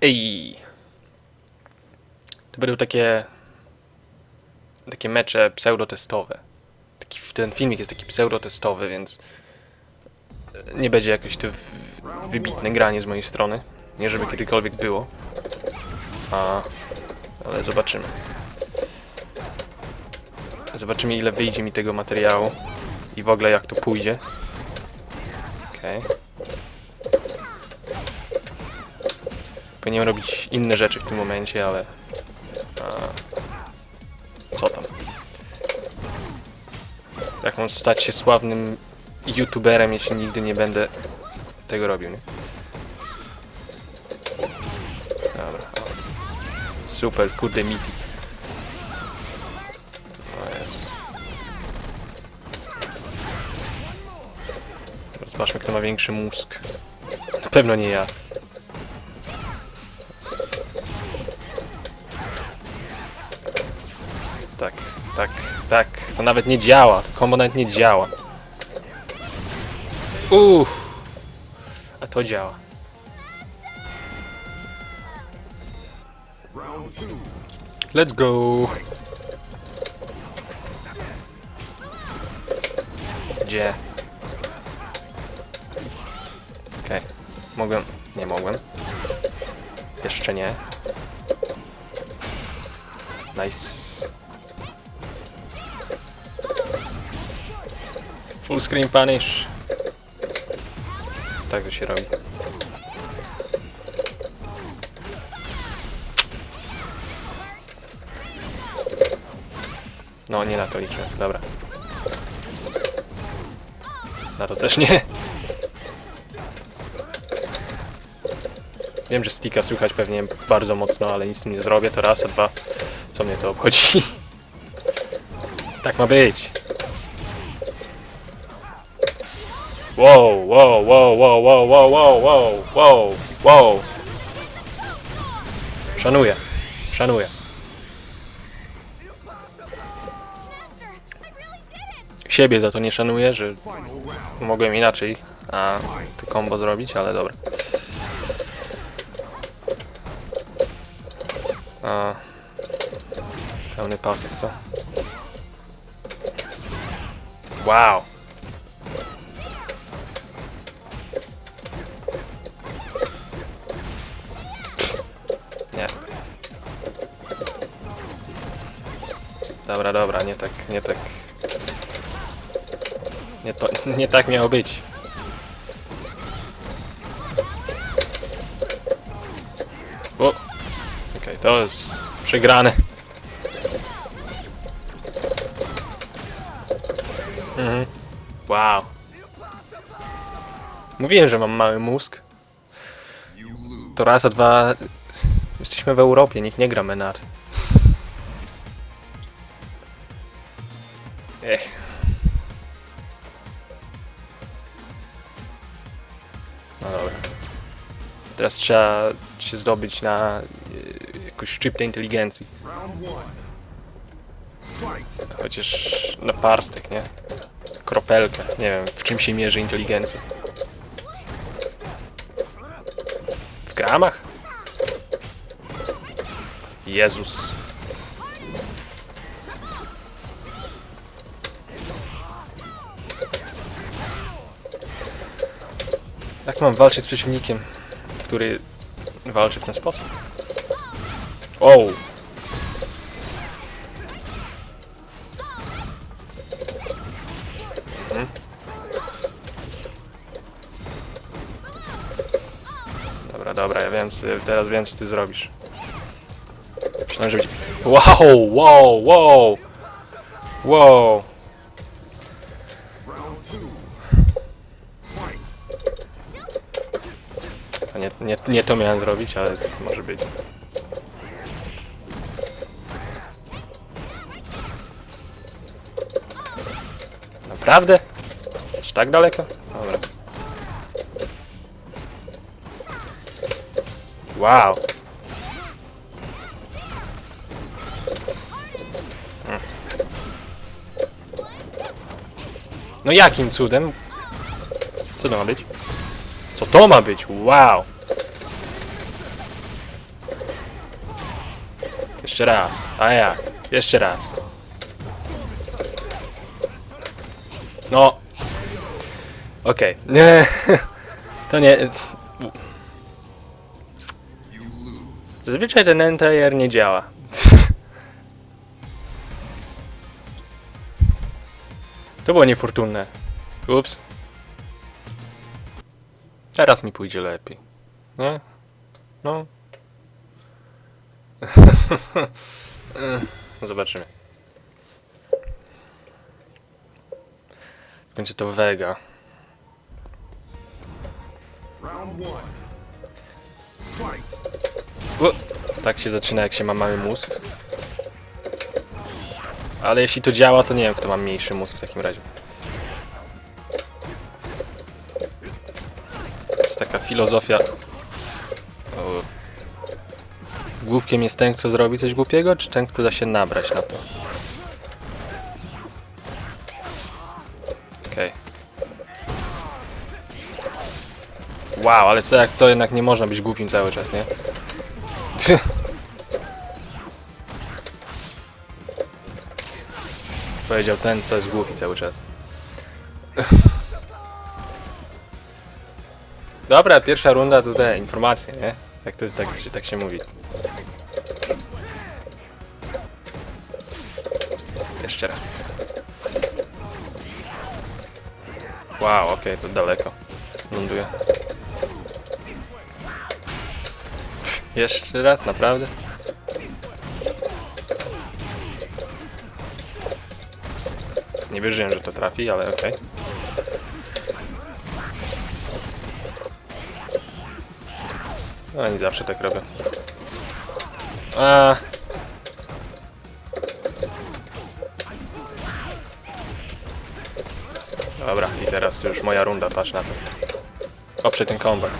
Ej. To będą takie. Takie mecze pseudotestowe. Taki, ten filmik jest taki pseudotestowy, więc. Nie będzie jakoś to wybitne granie z mojej strony. Nie żeby kiedykolwiek było. A. Ale zobaczymy. Zobaczymy ile wyjdzie mi tego materiału. I w ogóle jak to pójdzie. Okej. Powinienem robić inne rzeczy w tym momencie, ale... A, co tam? Jak mam stać się sławnym youtuberem, jeśli nigdy nie będę tego robił, nie? Dobra. Super, kurde miti. Zobaczmy, kto ma większy mózg. Na pewno nie ja. Tak. To nawet nie działa. To nawet nie działa. Uff. A to działa. Let's go. Gdzie? Okej. Mogłem. Nie mogłem. Jeszcze nie. Nice. Full screen punish. Tak to się robi. No, nie na to liczę. Dobra. Na to też nie. Wiem, że sticka słychać pewnie bardzo mocno, ale nic z tym nie zrobię. To raz, a dwa. Co mnie to obchodzi? tak ma być. Wow, wow, wow, wow, wow, wow, wow, wow, wow, wow. Szanuję, szanuję. Siebie za to nie szanuję, że mogłem inaczej a, to combo zrobić, ale dobra. A, pełny pasek, co? Wow! Dobra, dobra, nie tak, nie tak. Nie, to, nie tak miało być. O! Okej, to jest przegrane. Mhm. Wow. Mówiłem, że mam mały mózg. To raz, a dwa... Jesteśmy w Europie, nikt nie gra menat. Ech. No dobra. Teraz trzeba się zdobyć na e, jakąś szczyptę inteligencji. Chociaż na parstek, nie? Kropelkę. Nie wiem, w czym się mierzy inteligencja. W gramach? Jezus. Jak mam walczyć z przeciwnikiem, który walczy w ten sposób? O! Mhm. Dobra, dobra, ja wiem, teraz wiem, co ty zrobisz. Myślałem, że będzie... Wow, wow, wow! Wow! Nie, to miałem zrobić, ale to może być. Naprawdę? Aż tak daleko? Dobra. Wow. Mm. No jakim cudem? Co to ma być? Co to ma być? Wow! Jeszcze raz. A jak? Jeszcze raz. No. Okej. Nie. To nie. Zazwyczaj ten entire nie działa. To było niefortunne. Ups. Teraz mi pójdzie lepiej. Nie? No. Zobaczymy. W końcu to Vega. U, tak się zaczyna, jak się ma mały mózg. Ale jeśli to działa, to nie wiem, kto ma mniejszy mózg w takim razie. To jest taka filozofia. Głupkiem jest ten, kto zrobi coś głupiego, czy ten, kto da się nabrać na to? Okej. Wow, ale co jak co, jednak nie można być głupim cały czas, nie? Powiedział ten, co jest głupi cały czas. Dobra, pierwsza runda to te informacje, nie? Jak to tak, tak się mówi. Jeszcze raz. Wow, okej, to daleko. Ląduję. Jeszcze raz, naprawdę? Nie wierzyłem, że to trafi, ale okej. No, nie zawsze tak robię. A. Dobra, i teraz już moja runda, patrz na to. Oprze ten kombat.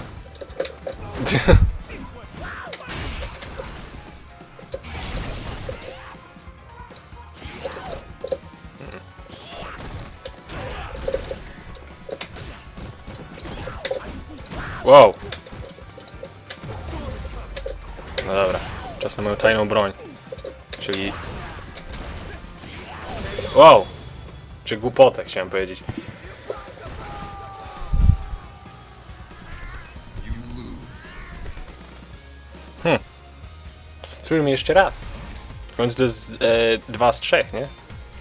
Wow. Na moją tajną broń. Czyli... Wow! Czy głupotę chciałem powiedzieć. Hmm. Spróbujmy jeszcze raz. W końcu to jest e, dwa z trzech, nie?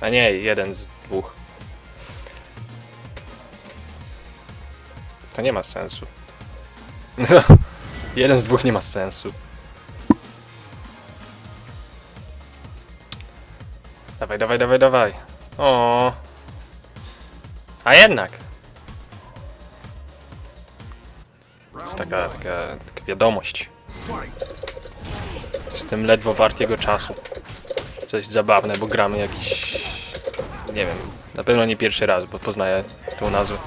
A nie, jeden z dwóch. To nie ma sensu. Jeden z dwóch nie ma sensu. Dawaj, dawaj, dawaj, dawaj. O. A jednak. To jest taka, taka, taka wiadomość. Jestem ledwo wart jego czasu. Coś zabawne, bo gramy jakiś... Nie wiem. Na pewno nie pierwszy raz, bo poznaję tą nazwę.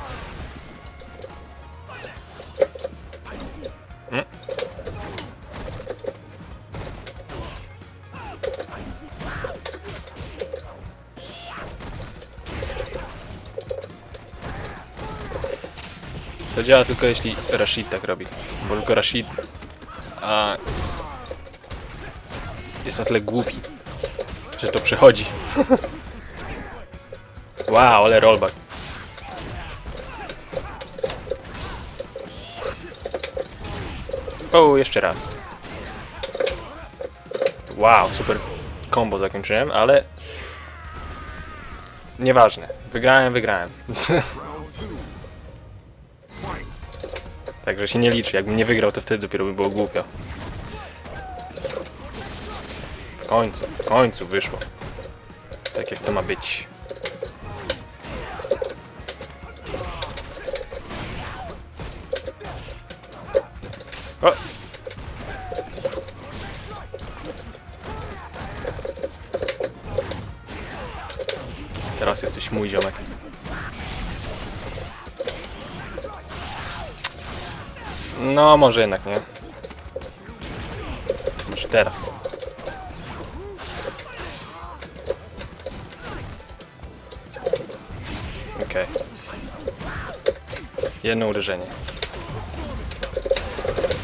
Mm. To działa tylko jeśli Rashid tak robi. Bo tylko Rashid... A... Jest na tyle głupi, że to przychodzi. wow, ale rollback. O, jeszcze raz. Wow, super combo zakończyłem, ale... Nieważne. Wygrałem, wygrałem. Także się nie liczy. Jakbym nie wygrał, to wtedy dopiero by było głupio. W końcu, w końcu wyszło. Tak jak to ma być. O! Teraz jesteś mój ziomek. No, może jednak nie. Może teraz. Okej. Jedno uderzenie.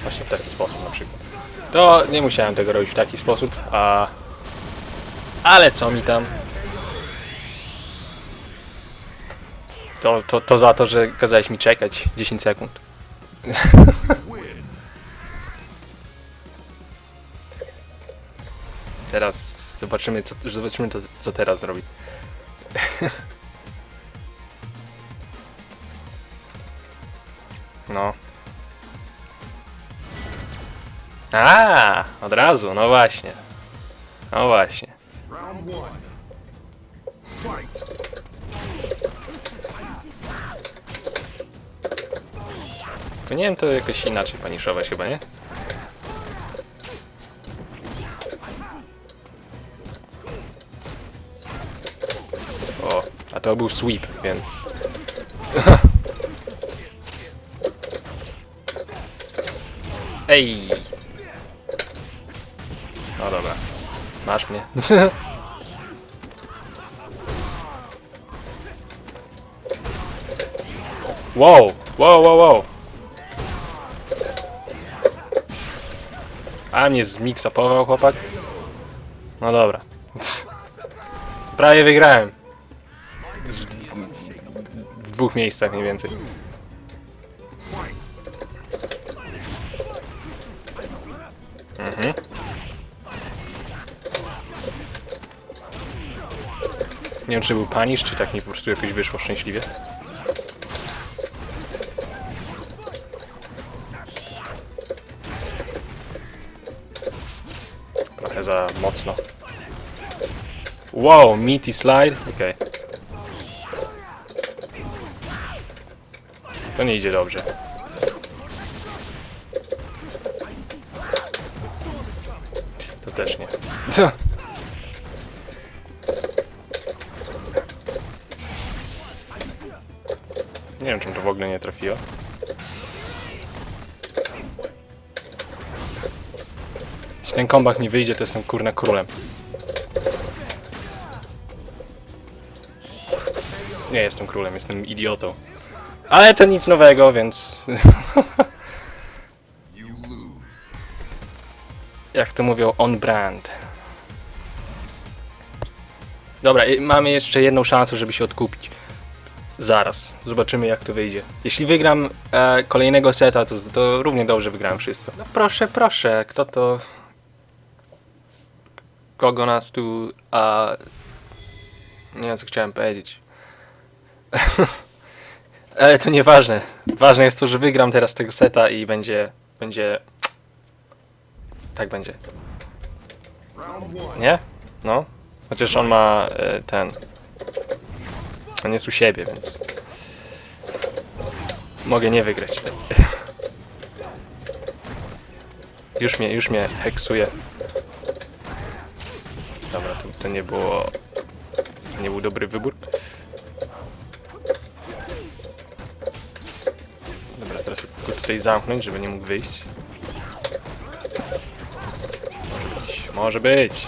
właśnie w taki sposób na przykład. To nie musiałem tego robić w taki sposób, a... Ale co mi tam? To, to, to za to, że kazałeś mi czekać 10 sekund. Teraz zobaczymy, co, zobaczymy to, co teraz zrobi. No. A, od razu, no właśnie. No właśnie. Round one. Fight. Powinienem to jakoś inaczej paniszować chyba, nie? O, a to był sweep, więc... Ej! No dobra. Masz mnie. wow! Wow, wow, wow! A mnie zmiksapował chłopak. No dobra. Prawie wygrałem. Z- W dwóch miejscach mniej więcej. Mhm. Nie wiem czy był panisz, czy tak mi po prostu jakoś wyszło szczęśliwie. Trochę za mocno. Wow, meaty slide? Okej. To nie idzie dobrze. To też nie. Co? Nie wiem, czym to w ogóle nie trafiło. Jeśli ten kombak mi wyjdzie, to jestem kurna królem. Nie jestem królem, jestem idiotą. Ale to nic nowego, więc... Jak to mówią, on brand. Dobra, mamy jeszcze jedną szansę, żeby się odkupić. Zaraz, zobaczymy jak to wyjdzie. Jeśli wygram e, kolejnego seta, to, to równie dobrze wygram wszystko. No proszę, proszę, kto to... Kogo nas tu... A... Nie wiem co chciałem powiedzieć. Ale to nieważne. Ważne jest to, że wygram teraz tego seta i będzie... Będzie... Tak będzie. Nie? No. Chociaż on ma e, ten. On jest u siebie, więc. Mogę nie wygrać. Już mnie, już mnie heksuje. To, to nie było. To nie był dobry wybór. Dobra, teraz go tutaj zamknąć, żeby nie mógł wyjść. Może być. Może być.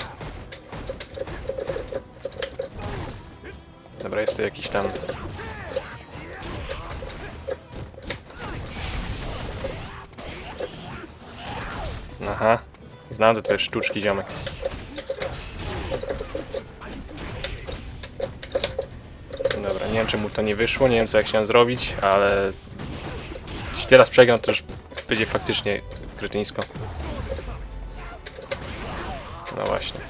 Dobra, jest tu jakiś tam. Aha. Znam te twoje sztuczki, ziomek. Wiem czemu to nie wyszło, nie wiem co ja chciałem zrobić, ale jeśli teraz przegram, to już będzie faktycznie kretyńsko. No właśnie.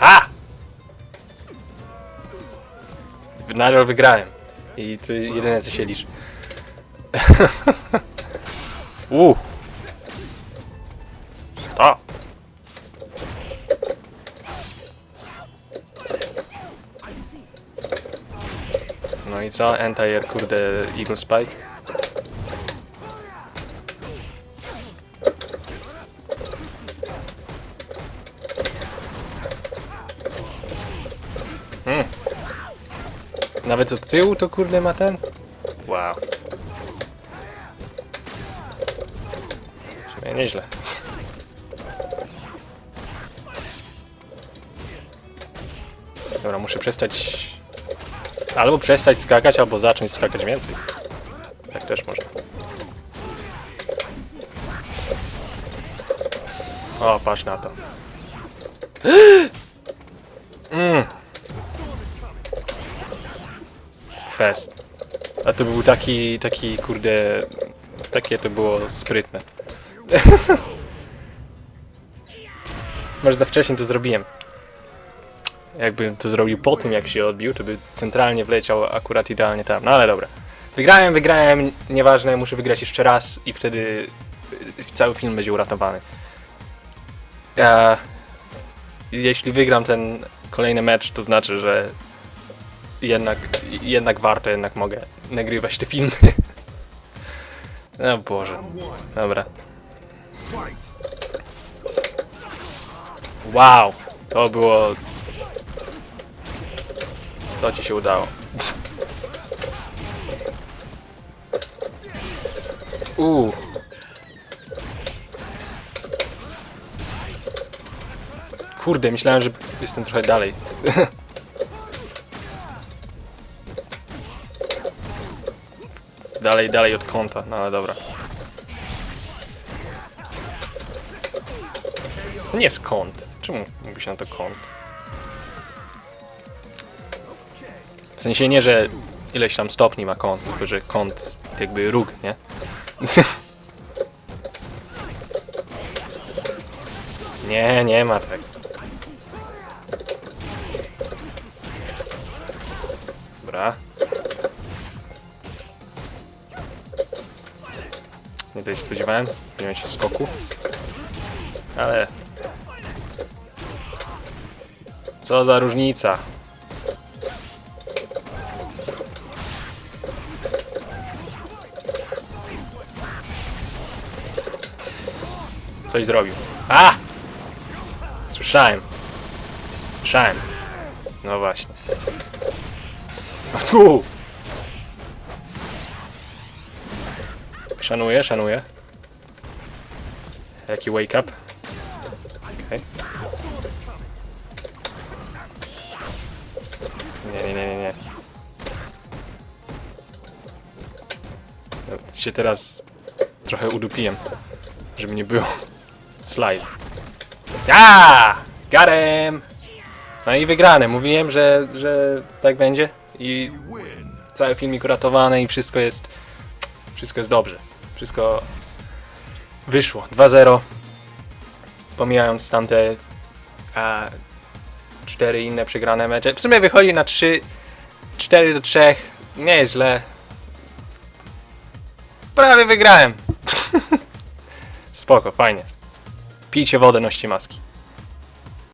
A! Nadal wygrałem. I to jedyne co się liczy. Uuu. Co? Anti-air, kurde, Eagle Spike. Hmm. Nawet od tyłu to kurde ma ten? Wow. Nieźle. Dobra, muszę przestać... Albo przestać skakać, albo zacząć skakać więcej. Tak też można. O, patrz na to. Mm. Fest. A to był taki, taki kurde... Takie to było sprytne. Może za wcześnie to zrobiłem. Jakbym to zrobił po tym, jak się odbił, to by centralnie wleciał akurat idealnie tam. No ale dobra. Wygrałem, wygrałem, nieważne, muszę wygrać jeszcze raz i wtedy y, cały film będzie uratowany. Jeśli wygram ten kolejny mecz, to znaczy, że jednak, jednak warto, jednak mogę nagrywać te filmy. O Boże. Dobra. Wow! To było... To ci się udało. Uuu. Kurde, myślałem, że jestem trochę dalej. dalej, dalej od kąta, no ale dobra. Nie jest kąt. Czemu mówi się na to kąt? Sensie nie, że ileś tam stopni ma kąt, tylko że kąt jakby róg, nie? nie, nie ma tak. Dobra. Nie tego się spodziewałem. Nie się skoku. Ale Co za różnica. Coś zrobił. A! Słyszałem. Słyszałem. No właśnie. No tu! Szanuję, szanuję. Jaki wake up. Okej. Nie, nie, nie, nie, się teraz trochę udupiłem, żeby nie było. Slide. Ja! Got him! No i wygrane. Mówiłem, że, że tak będzie. I cały filmik uratowany i wszystko jest. Wszystko jest dobrze. Wszystko wyszło. 2-0. Pomijając tamte a, cztery inne przegrane mecze. W sumie wychodzi na 3 4 do 3. Nie jest źle. Prawie wygrałem. Spoko, fajnie. Pijcie wodę, noście maski.